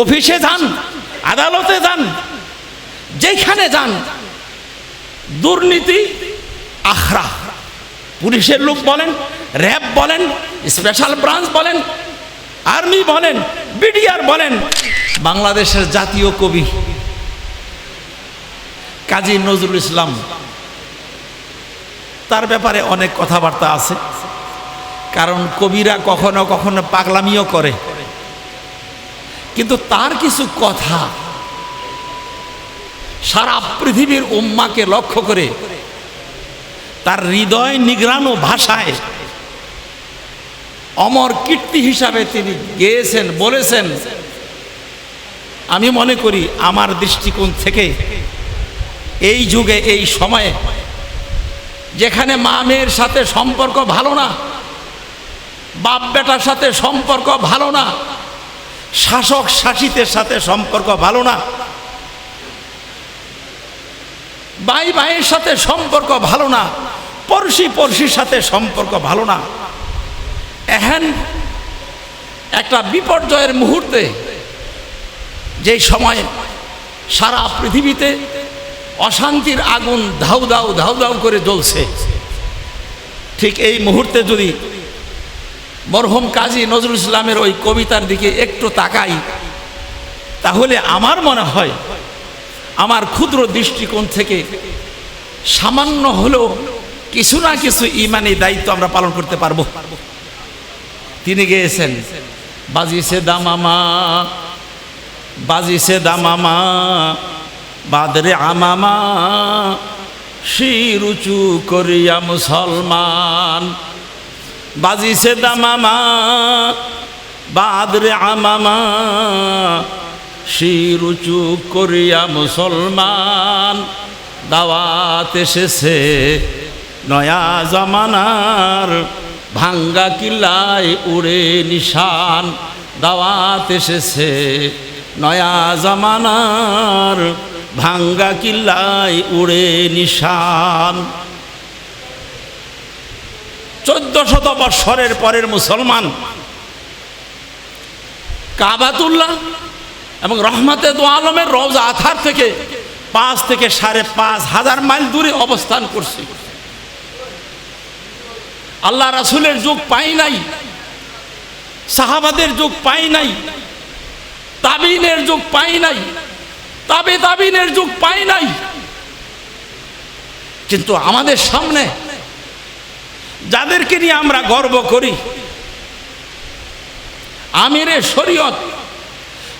অফিসে যান, আদালতে যান, যেখানে যান, দুর্নীতি, আখড়া। পুলিশের লোক বলেন, র্যাব বলেন স্পেশাল ব্রাঞ্চ বলেন আর্মি বলেন বিডিআর বলেন, বাংলাদেশের জাতীয় কবি কাজী নজরুল ইসলাম। তার ব্যাপারে অনেক কথাবার্তা আছে, কারণ কবিরা কখনো কখনো পাগলামিও করে। কিন্তু তার কিছু কথা সারা পৃথিবীর উম্মাকে লক্ষ্য করে তার হৃদয় নিগ্রানো ভাষায় অমর কীর্তি হিসাবে তিনি গেয়েছেন, বলেছেন, আমি মনে করি আমার দৃষ্টিকোণ থেকে এই যুগে, এই সময়ে যেখানে মা মেয়ের সাথে সম্পর্ক ভালো না বাপ বেটার সাথে সম্পর্ক ভালো না শাসক শাসিতের সাথে সম্পর্ক ভালো না। ভাই ভাইয়ের সাথে সম্পর্ক ভালো না। পড়শি পড়শির সাথে সম্পর্ক ভালো না। এহেন একটা বিপর্যয়ের মুহূর্তে, যেই সময় সারা পৃথিবীতে অশান্তির আগুন ধাউ দাউ ধাউ দাউ করে জ্বলছে। ঠিক এই মুহূর্তে যদি মরহুম কাজী নজরুল ইসলামের ওই কবিতার দিকে একটু তাকাই, তাহলে আমার মনে হয় আমার ক্ষুদ্র দৃষ্টিকোণ থেকে সামান্য হলেও কিছু না কিছু ইমানি দায়িত্ব আমরা পালন করতে পারব। তিনি গেয়েছেন, বাজিছে দামামা বাজিছে দামামা বাদরে আমামা শির উঁচু করিয়া মুসলমান। বাজিছে দামামা, বাদরে আমামা, শির উঁচু করিয়া মুসলমান, দাওয়াত এসেছে নয়া জামানার, ভাঙ্গা কিল্লায় উড়ে নিশান, দাওয়াত এসেছে নয়া জামানার, ভাঙ্গা কিল্লায় উড়ে নিশান। চোদ্দ শত বৎসরের পরের মুসলমান কাবাতুল্লাহ এবং রহমাতে দো আলমের রওজা আথার থেকে পাঁচ থেকে সাড়ে পাঁচ হাজার মাইল দূরে অবস্থান করছে। আল্লাহ রাসুলের যুগ পাই নাই, সাহাবাদের যুগ পাই নাই, তাবিনের যুগ পাই নাই, তাবে তাবিনের যুগ পাই নাই। কিন্তু আমাদের সামনে যাদেরকে নিয়ে আমরা গর্ব করি, আমিরে শরীয়ত,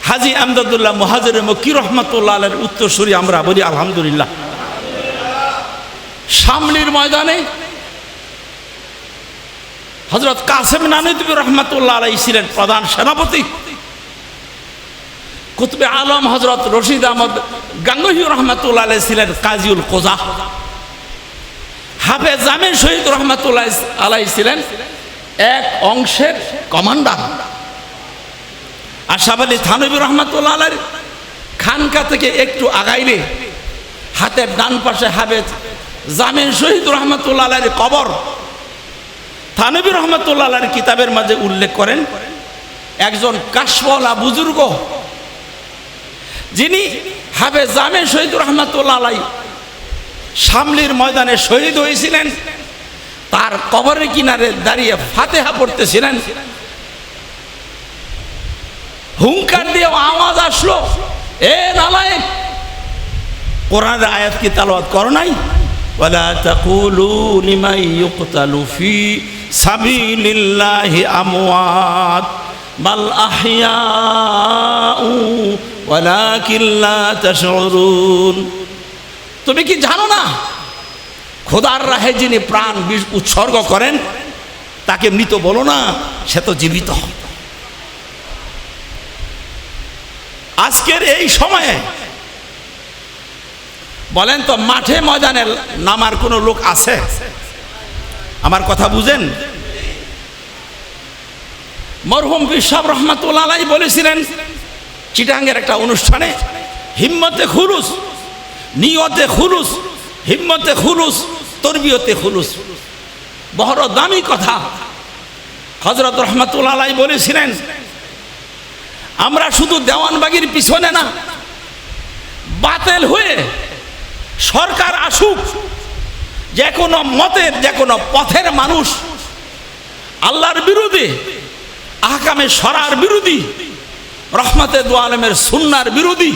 হাজি আমদাদুল্লাহ মহাজের মকি রহমতুল্লাহ আলের উত্তরসূরি আমরা বলি, আলহামদুলিল্লাহ। সামলির ময়দানে হজরত কাসেম নানুদ্দিন রহমতুল্লাহ আলাই ছিলেন প্রধান সেনাপতি। কুতবে আলম হজরত রশিদ আহমদ গাঙ্গহি রহমতুল্লাহ আলাই ছিলেন কাজিউল কোজা হাফেজ জামিন শহীদ রহমতুল্লাহ আলাই ছিলেন এক অংশের কমান্ডার। আশাফ আলী থানবী রহমতুল্লাহ আলার খানকা থেকে একটু আগাইলে হাতের ডান পাশে হাফেজ জামিন শহীদ রহমতুল্লাহ আলার কবর। থানবী রহমতুল্লাহ আলার কিতাবের মাঝে উল্লেখ করেন, একজন কাশওয়ালা বুজুর্গ, যিনি হাফেজ জামে শহীদ রহমতুল্লাহ আলাই সামলির ময়দানে শহীদ হয়েছিলেন তার কবরের কিনারে দাঁড়িয়ে ফাতেহা পড়তেছিলেন হুঙ্কার দিয়ে আওয়াজ আসলো এ নালায়েক কোরআনের আয়াত কি তালাওয়াত করো নাই ولا تقولوا لمن يقتل في سبيل الله أموات بل أحياء ولكن لا تشعرون তুমি কি জানো না? খোদার রাহে যিনি প্রাণ উৎসর্গ করেন, তাকে মৃত বলো না, সে তো জীবিত। আজকের এই সময়ে বলেন তো, মাঠে ময়দানে নামার কোনো লোক আছে? আমার কথা বুঝেন? মরহুম বিশ্বাব রহমাতুল্লাহ বলেছিলেন, চিটাঙ্গের একটা অনুষ্ঠানে হিম্মতে খুলুস নিয়তে খুলুস, হিম্মতে খুলুস, তরবিয়তে খুলুস। বড় দামি কথা। হজরত রহমাতুল্লাহ আলাই বলেছিলেন, আমরা শুধু দেওয়ানবাগির পিছনে না, বাতিল হয়ে সরকার আসুক, যে কোনো মতের, যে কোনো পথের মানুষ, আল্লাহর বিরোধী আহকামে সরার বিরোধী রহমতে দু আলমের সুন্নার বিরোধী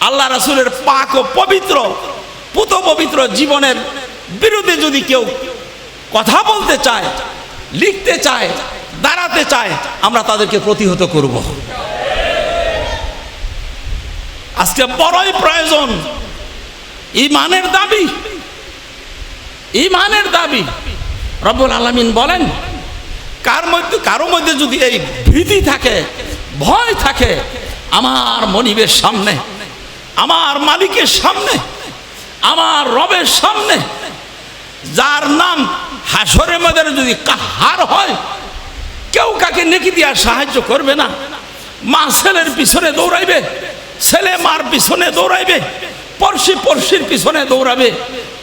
আল্লাহ রাসুলের পাক ও পবিত্র, পুত পবিত্র জীবনের বিরুদ্ধে যদি কেউ কথা বলতে চায়, লিখতে চায়, দাঁড়াতে চায়, আমরা তাদেরকে প্রতিহত করব। আজকে বড়ই প্রয়োজন ইমানের দাবি। ইমানের দাবি। রব্বুল আলমিন বলেন, কার মধ্যে কারও মধ্যে যদি এই ভীতি থাকে, ভয় থাকে, আমার মনিবের সামনে আমার মালিকের সামনে, আমার রবের সামনে, যার নাম হাসরের মধ্যে যদি কাহার হয়, কেউ কাকে নেকি দিয়া সাহায্য করবে না। মা ছেলের পিছনে দৌড়াইবে, ছেলে মার পিছনে দৌড়াইবে, পড়শি পড়শির পিছনে দৌড়াবে,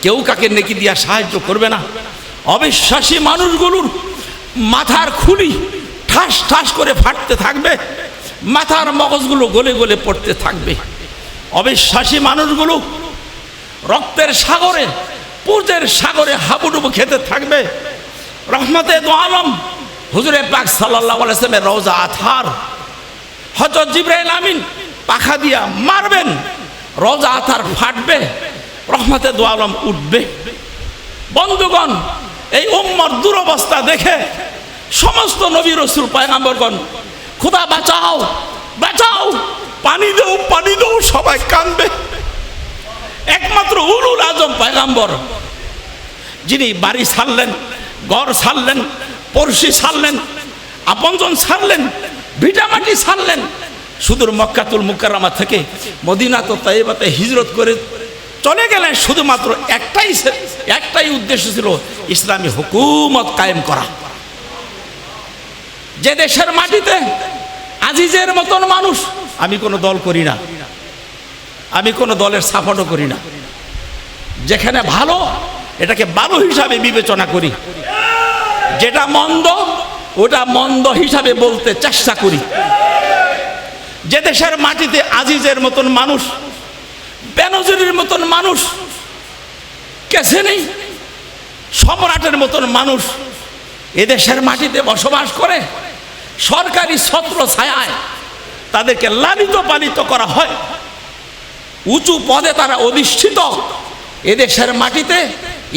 কেউ কাকে নেকি দিয়া সাহায্য করবে না। অবিশ্বাসী মানুষগুলোর মাথার খুলি ঠাস ঠাস করে ফাটতে থাকবে, মাথার মগজগুলো গলে গলে পড়তে থাকবে। অবিশ্বাসী মানুষগুলো রক্তের সাগরে পূর্বের সাগরে হাবুডুবু খেতে থাকবে। রহমতে দো আলম, হুজুরে পাক সাল্লাহ রওজা আথার। হজরত জিব্রাইল আমিন পাখা দিয়া মারবেন, রওজা আথার ফাটবে, রহমতে দো আলম উঠবে। বন্ধুগণ, এই উম্মর দুরবস্থা দেখে সমস্ত নবী রসুল, পায়গাম্বরগণ, খুদা বাঁচাও বাঁচাও পানি দেও পানি দেও, সবাই কাঁদবে একমাত্র উলুল আজম পায়গাম্বর, যিনি বাড়ি ছাড়লেন, ঘর ছাড়লেন, পড়শি ছাড়লেন, আপনজন ছাড়লেন ভিটামাটি ছাড়লেন, সুদূর মক্কাতুল মুকাররামা থেকে মদিনা তো তাইবাতে হিজরত করে চলে গেলেন। শুধুমাত্র একটাই একটাই উদ্দেশ্য ছিল ইসলামী হুকুমত কায়েম করা। যে দেশের মাটিতে আজিজের মতন মানুষ আমি কোনো দল করি না। আমি কোনো দলের সাপোর্টও করি না। যেখানে ভালো, এটাকে ভালো হিসাবে বিবেচনা করি। যেটা মন্দ, ওটা মন্দ হিসাবে বলতে চেষ্টা করি। যে দেশের মাটিতে আজিজের মতন মানুষ, বেনজরির মতন মানুষ কেছে নেই সম্রাটের মতন মানুষ এদেশের মাটিতে বসবাস করে, সরকারি ছত্র ছায়ায় তাদেরকে লালিত পালিত করা হয়। উঁচু পদে তারা অধিষ্ঠিত। এদেশের মাটিতে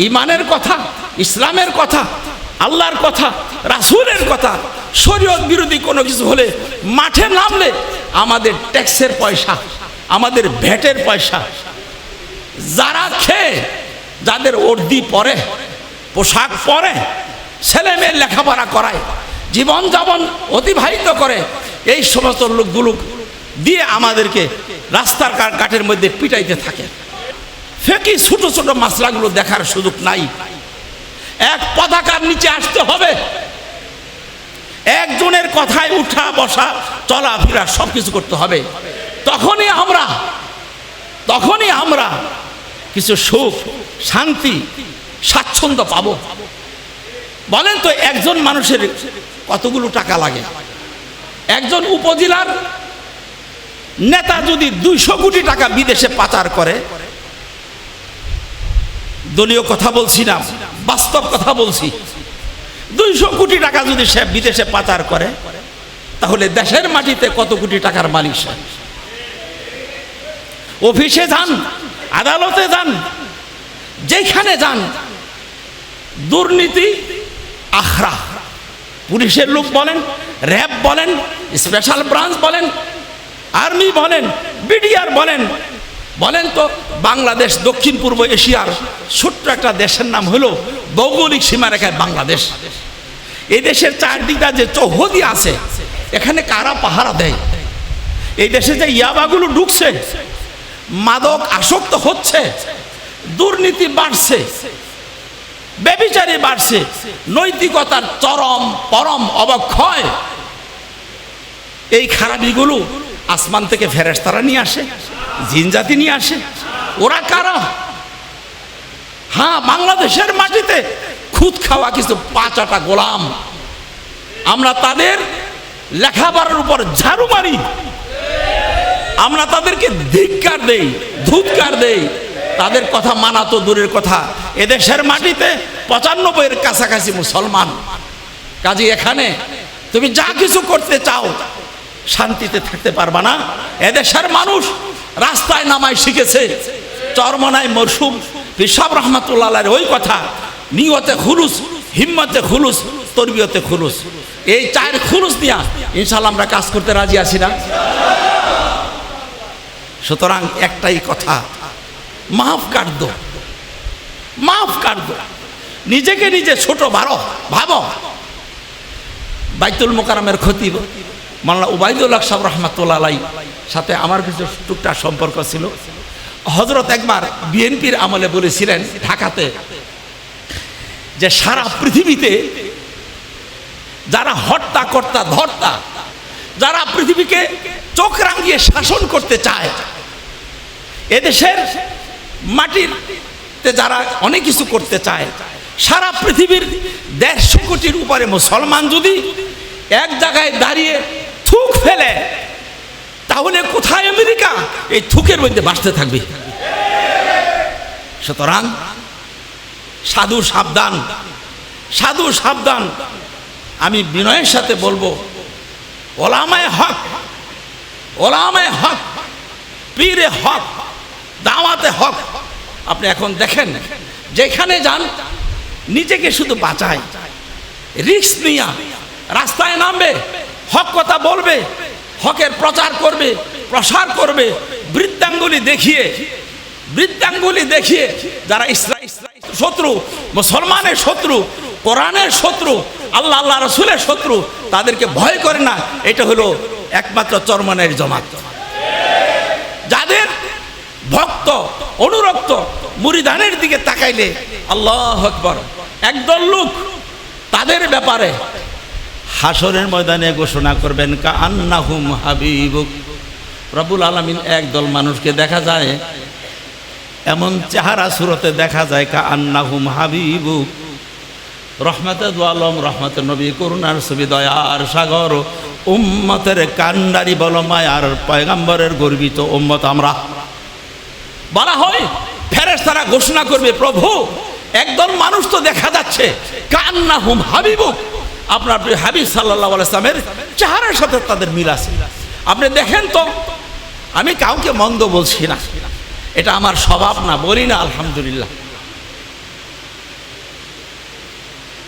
ইমানের কথা, ইসলামের কথা, আল্লাহর কথা, রাসুলের কথা, শরীয়ত বিরোধী কোনো কিছু হলে মাঠে নামলে আমাদের ট্যাক্সের পয়সা, আমাদের ভ্যাটের পয়সা। যারা খেয়ে, যাদের অর্দি পরে, পোশাক পরে ছেলে মেয়ের লেখাপড়া করায়, জীবনযাপন অতিবাহিত করে এই সমস্ত লোকগুলো দিয়ে আমাদেরকে রাস্তার কাঠের মধ্যে পিটাইতে থাকে। ফেঁকি ছোট ছোট মাসলাগুলো দেখার সুযোগ নাই। এক পতাকার নিচে আসতে হবে। একজনের কথায় উঠা বসা চলাফেরা সব কিছু করতে হবে। তখনই আমরা তখনই আমরা কিছু সুখ, শান্তি, স্বাচ্ছন্দ্য পাবো। বলেন তো একজন মানুষের কতগুলো টাকা লাগে? একজন উপজেলার নেতা যদি দুইশো কোটি টাকা বিদেশে পাচার করে, দলীয় কথা বলছি না, বাস্তব কথা বলছি। দুইশো কোটি টাকা যদি সে বিদেশে পাচার করে, তাহলে দেশের মাটিতে কত কোটি টাকার মালিক সে? অফিসে যান, আদালতে যান, যেখানে যান, দুর্নীতি, আখড়া। পুলিশের লোক বলেন, র্যাব বলেন স্পেশাল ব্রাঞ্চ বলেন, আর্মি বলেন, বিডিআর বলেন। বলেন তো, বাংলাদেশ দক্ষিণ পূর্ব এশিয়ার ছোট্ট একটা দেশের নাম হলো ভৌগোলিক সীমারেখায় বাংলাদেশ। এই দেশের চারদিকটা যে চৌহদি আছে, এখানে কারা পাহারা দেয়? এই দেশে যে ইয়াবাগুলো ঢুকছে, মাদক আসক্ত হচ্ছে, দুর্নীতি বাড়ছে বেবিচারি বাড়ছে, নৈতিকতার চরম পরম অবক্ষয় এই খারাপিগুলো আসমান থেকে ফেরেশতারা নিয়ে আসে, জিনজাতি নিয়ে আসে। ওরা কারা? হ্যাঁ বাংলাদেশের মাটিতে খুদ খাওয়া কিছু পাঁচাটা গোলাম। আমরা তাদের লেখাপড়ার উপর ঝাড়ু মারি। আমরা তাদেরকে ধিক্কার দেই ধুৎকার দেই। তাদের কথা মানা তো দূরের কথা। এদেশের মাটিতে পঁচানব্বইয়ের কাছাকাছি মুসলমান। কাজে এখানে তুমি যা কিছু করতে চাও শান্তিতে থাকতে পারবা না। এদেশের মানুষ রাস্তায় নামায় শিখেছে। চরমনায় মরসুম। পিসাব রহমাতুল্লাহ ওই কথা, নিয়তে খুলুস, হিম্মতে খুলুস, তরবিয়তে খুলুস। এই চার খুলুস দিয়া ইনশাল্লাহ আমরা কাজ করতে রাজি আছি না। সুতরাং একটাই কথা, মাফ কাট দো মাফ কাট দো নিজেকে নিজে ছোট ভারো ভাবো। বাইতুল মোকারামের ক্ষতি মাল্লা উবাইদুল্লাহ সাহেব রহমাতুল্লাহ আলাই সাথে আমার কিছু টুকটাক সম্পর্ক ছিল। হজরত একবার বিএনপির আমলে বলেছিলেন ঢাকাতে যে সারা পৃথিবীতে যারা হত্যা কর্তা, ধর্তা, যারা পৃথিবীকে চোখ রাঙিয়ে শাসন করতে চায়, এদেশের মাটিরতে যারা অনেক কিছু করতে চায়, সারা পৃথিবীর দেড়শো কোটির উপরে মুসলমান যদি এক জায়গায় দাঁড়িয়ে থুক ফেলে, তাহলে কোথায় আমেরিকা? এই থুকের মধ্যে বাঁচতে থাকবে। সুতরাং সাধু সাবধান সাধু সাবধান। আমি বিনয়ের সাথে বলব, ওলামায় হক ওলামায় হক, পীরে হক, দাওয়াতে হক, আপনি এখন দেখেন, যেখানে যান, নিজেকে শুধু বাঁচায়। রিক্স নিয়া রাস্তায় নামবে হক কথা বলবে, হকের প্রচার করবে, প্রসার করবে, বৃত্তাঙ্গুলি দেখিয়ে বৃত্তাঙ্গুলি দেখিয়ে যারা ইসরা শত্রু, মুসলমানের শত্রু, কোরআনের শত্রু, আল্লাহ আল্লাহ রসুলের শত্রু, তাদেরকে ভয় করে না, এটা হলো একমাত্র চরমনের জমাত। যাদের ভক্ত, অনুরক্ত, মুরিদানের দিকে তাকাইলে, আল্লাহ আকবর, একদল লোক তাদের ব্যাপারে হাসরের ময়দানে ঘোষণা করবেন কা আন্নাহুম হাবিবুক। রবুল আলমিন একদল মানুষকে দেখা যায়, এমন চেহারা সুরতে দেখা যায় কা আন্নাহুম হাবিবুক। রহমতে আলম, রহমতে নবী, করুণার ছবি, দয়ার সাগর, উম্মতের কান্ডারি বলমায় আর পয়গাম্বরের গর্বিত উম্মত আমরা। বলা হয় ফেরেস তারা ঘোষণা করবে, প্রভু, একদল মানুষ তো দেখা যাচ্ছে কান্না হুম হাবিবুক। আপনার হাবিব সাল্লাহ আলাইসলামের চেহারার সাথে তাদের মিল আছে। আপনি দেখেন তো, আমি কাউকে মন্দ বলছি না। এটা আমার স্বভাব না, বলি না, আলহামদুলিল্লাহ।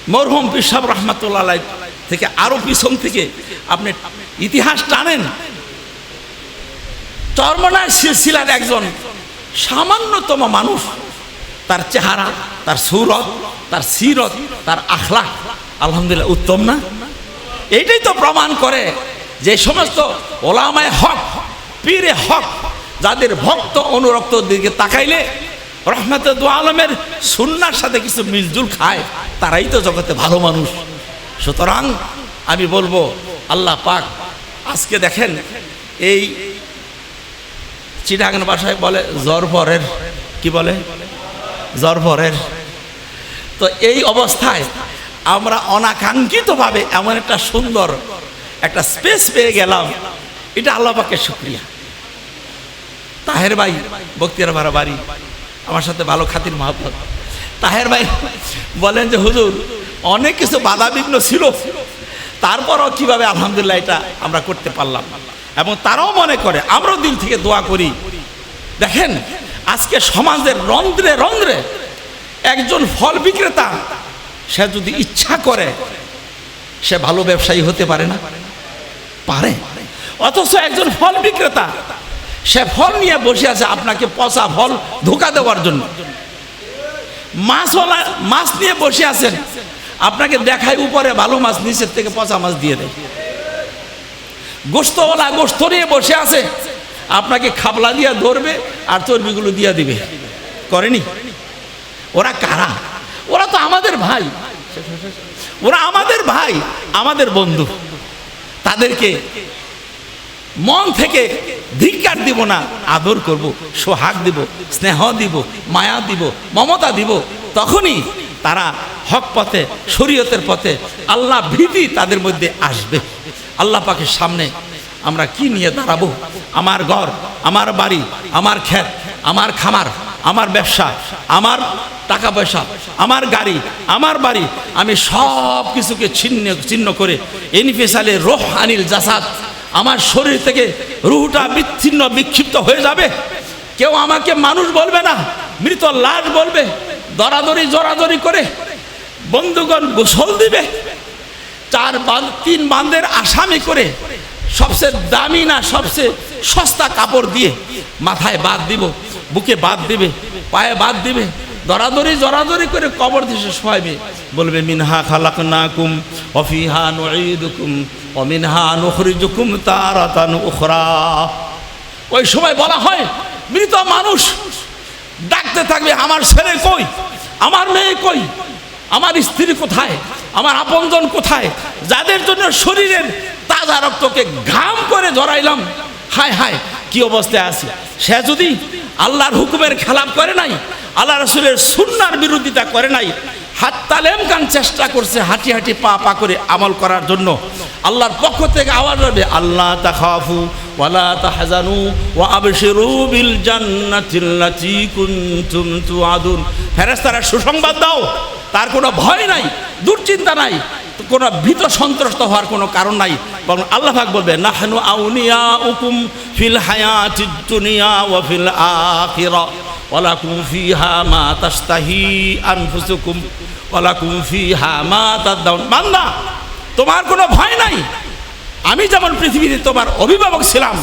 মরহুম পিসাব রহমাতুল্লাহ থেকে আরও পিছন থেকে আপনি ইতিহাস টানেন। চর্মনায় সিলসিলার একজন সামান্যতম মানুষ, তার চেহারা, তার সুরত, তার সিরত, তার আখলা আলহামদুলিল্লাহ, উত্তম না? এইটাই তো প্রমাণ করে যে সমস্ত ওলামায় হক, পীরে হক, যাদের ভক্ত অনুরক্ত দিকে তাকাইলে রহমত আলমের সুন্নার সাথে কিছু মিলজুল খায়, তারাই তো জগতে ভালো মানুষ। সুতরাং আমি বলব, আল্লাহ পাক আজকে দেখেন, এই চিটাগান ভাষায় বলে জরফরের কি বলে? জরফরের তো এই অবস্থায় আমরা অনাকাঙ্ক্ষিতভাবে এমন একটা সুন্দর একটা স্পেস পেয়ে গেলাম। এটা আল্লাহ পাকের শুক্রিয়া। তাহের ভাই, বক্তিয়ার ভাড়া বাড়ি, আমার সাথে ভালো খাতির মহাপত তাহের ভাই বলেন যে, হুজুর, অনেক কিছু বাধা বিঘ্ন ছিল। তারপরও কীভাবে আলহামদুলিল্লাহ এটা আমরা করতে পারলাম? এবং তারাও মনে করে, আমরাও দিল থেকে দোয়া করি। দেখেন, আজকে সমাজের রন্ধ্রে রন্ধ্রে একজন ফল বিক্রেতা সে যদি ইচ্ছা করে, সে ভালো ব্যবসায়ী হতে পারে না। পারে। অথচ একজন ফল বিক্রেতা, সে ফল নিয়ে বসে আছে আপনাকে পচা ফল ধোকা দেওয়ার জন্য। মাছওয়ালা মাছ নিয়ে বসে আছেন, আপনাকে দেখায় উপরে ভালো মাছ, নিচের থেকে পচা মাছ দিয়ে দেয়। গোস্তওয়ালা গোস্ত নিয়ে বসে আছে, আপনাকে খাবলা দিয়ে ধরবে আর চর্বিগুলো দিয়ে দিবে। করেনি? ওরা কারা? আমাদের ভাই। ওরা আমাদের ভাই, আমাদের বন্ধু। তাদেরকে মন থেকে ধিক্কার দিব না, আদর করব, সোহাগ দিব, স্নেহ দিব, মায়া দিব, মমতা দিব। তখনই তারা হক পথে, শরীয়তের পথে আল্লাহ ভীতি তাদের মধ্যে আসবে। আল্লাহ পাকের সামনে আমরা কি নিয়ে দাঁড়াবো? আমার ঘর, আমার বাড়ি, আমার ক্ষেত, আমার খামার আমার ব্যবসা, আমার টাকা পয়সা, আমার গাড়ি, আমার বাড়ি, আমি সব কিছুকে ছিন্ন ছিন্ন করে এনিফেসালে রোহ আনিল জাসাদ, আমার শরীর থেকে রুহটা বিচ্ছিন্ন, বিক্ষিপ্ত হয়ে যাবে। কেউ আমাকে মানুষ বলবে না, মৃত লাশ বলবে, দরাদরি জড়াদরি করে বন্ধুগণ গোসল দিবে। চার তিন বান্ধের আসামি করে সবচেয়ে দামি না, সবচেয়ে সস্তা কাপড় দিয়ে মাথায় বাদ দিব। বুকে বাদ দিবে, পায়ে বাদ দিবে, দরাদরি জরাদরি করে কবর দিছে শোয়াইবে বলবে, মিনহা খালাক না কুম অফিহা নুকুম অমিনহা নুখরিজুকুম তারাতান উখরা। ওই সময় বলা হয়, মৃত মানুষ ডাকতে থাকবে, আমার ছেলে কই? আমার মেয়ে কই? আমার স্ত্রী কোথায়? আমার আপনজন কোথায়? যাদের জন্য শরীরের তাজা রক্তকে ঘাম করে জড়াইলাম। হায় হায়, কি অবস্থায় আছে? সে যদি আল্লাহর হুকুমের খেলাপ করে নাই আল্লাহ রসুলের সুন্নার বিরোধিতা করে নাই হাত তালেম গান চেষ্টা করছে হাঁটি হাঁটি পা পা করে আমল করার জন্য। আল্লাহর পক্ষ থেকে আওয়াজ হবে, আল্লাহ তা তাখাফু ওয়ালা তা তাহজানু ওয়া আবশিরু বিল জান্নাতিল্লাতী কুনতুম তুআদুন। ফেরেশতারা সুসংবাদ দাও, তার কোনো ভয় নাই, দুশ্চিন্তা নাই। কোনো ভীত সন্ত্রস্ত হওয়ার কোনো কারণ নাই। বরং আল্লাহ পাক বলবে আউনিয়া ফিল ফিল মা মা বান্দা, তোমার কোনো ভয় নাই। আমি যেমন পৃথিবীতে তোমার অভিভাবক ছিলাম,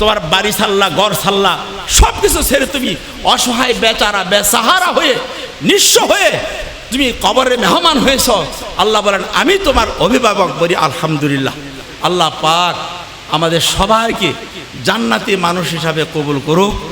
তোমার বাড়ি সাল্লা গড় সাল্লা সব কিছু ছেড়ে তুমি অসহায়, বেচারা, বেসাহারা হয়ে, নিঃস্ব হয়ে তুমি কবরে মেহমান হয়েছ, আল্লাহ বলেন, আমি তোমার অভিভাবক বলি, আলহামদুলিল্লাহ। আল্লাহ পাক আমাদের সবাইকে জান্নাতি মানুষ হিসাবে কবুল করুক।